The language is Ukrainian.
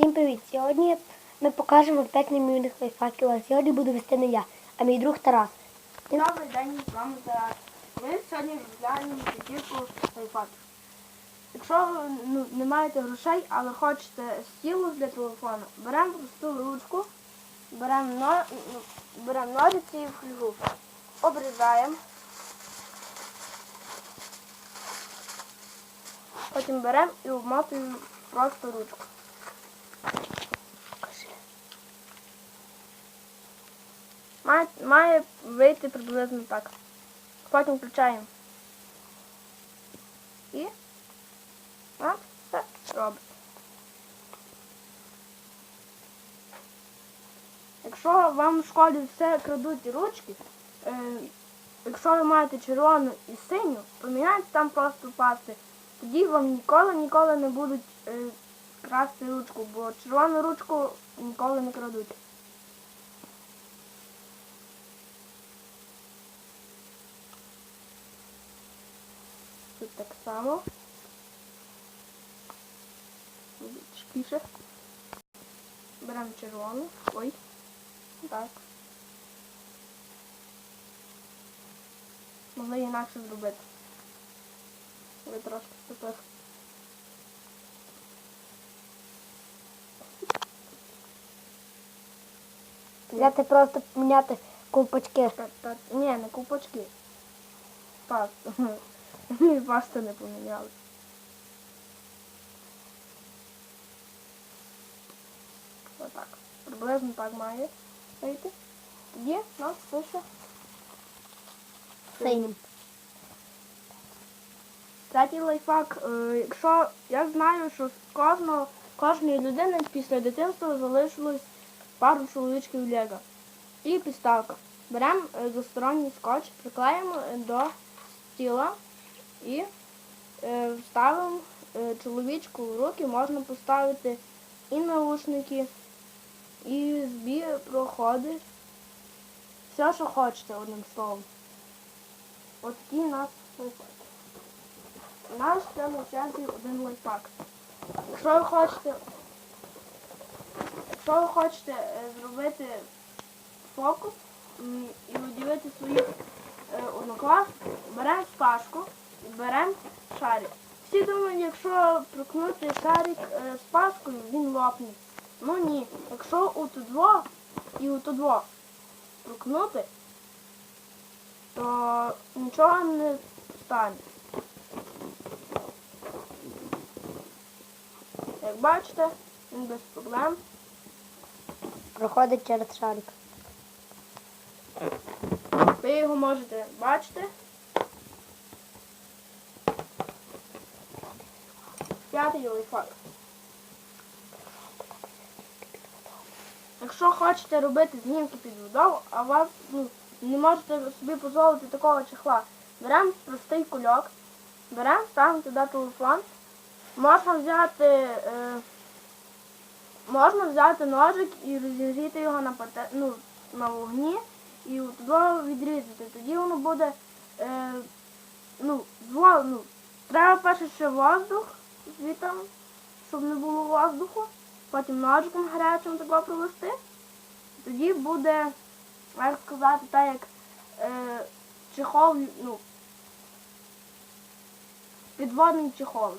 Всім привіт! Сьогодні ми покажемо 5 неймовірних лайфхаків, а сьогодні буду вести не я, а мій друг Тарас. Добрий день, з вами Тарас. Ми сьогодні розглянемо п'ятірку лайфхаків. Якщо ну, не маєте грошей, але хочете стілус для телефону, беремо просту ручку, беремо но, ну, беремо ножиці і флюгу, обрізаємо. Потім беремо і обмотуємо просто ручку. Має, має вийти приблизно так. Потім включаємо. І от так робить. Якщо вам в школі все крадуть ручки, е, якщо ви маєте червону і синю, поміняйте там просто пасти. Тоді вам ніколи ніколи не будуть е, красти ручку, бо червону ручку ніколи не крадуть. Тут так само. Чіпіше. Беремо червону. Ой. Так. Могли інакше зробити. Ви трошки тепер. Взяти просто поміняти ковпачки. Та, та, ні, не купочки. Пасту. Ми пасту не поміняли. Отак. Приблизно так має вийти. Тоді нас пише Синім. Третій лайфхак. Е, якщо я знаю, що з кожної людини після дитинства залишилось пару чоловічків Лего. І підставка. Беремо е, двосторонній скотч, приклеїмо е, до стіла і е, вставимо чоловічку в руки, можна поставити і наушники, і збі проходи. Все, що хочете, одним словом. От такі у нас лайфхаки. Наш це навчати один лайфхак. Якщо ви хочете, якщо ви хочете е, зробити фокус і удивити своїх е, беремо спашку і беремо шарик. Всі думають, якщо прокнути шарик е, з пашкою, він лопне. Ну ні. Якщо у тудво і у тудво прокнути, то нічого не стане. Як бачите, він без проблем. Проходить через шарик. Ви його можете бачити. П'ятий лайфхак. Якщо хочете робити знімки під водою, а вас ну, не можете собі дозволити такого чехла, беремо простий кульок, беремо, ставимо туди телефон. Можна взяти, е, можна взяти ножик і розігріти його на ну, на вогні і туди відрізати. Тоді воно буде, е, ну, зво, ну, треба перше ще воздух звітом, щоб не було воздуху. Потім ножиком гарячим тако провести. Тоді буде, як сказати, так як е, чехол, ну, підводний чехол.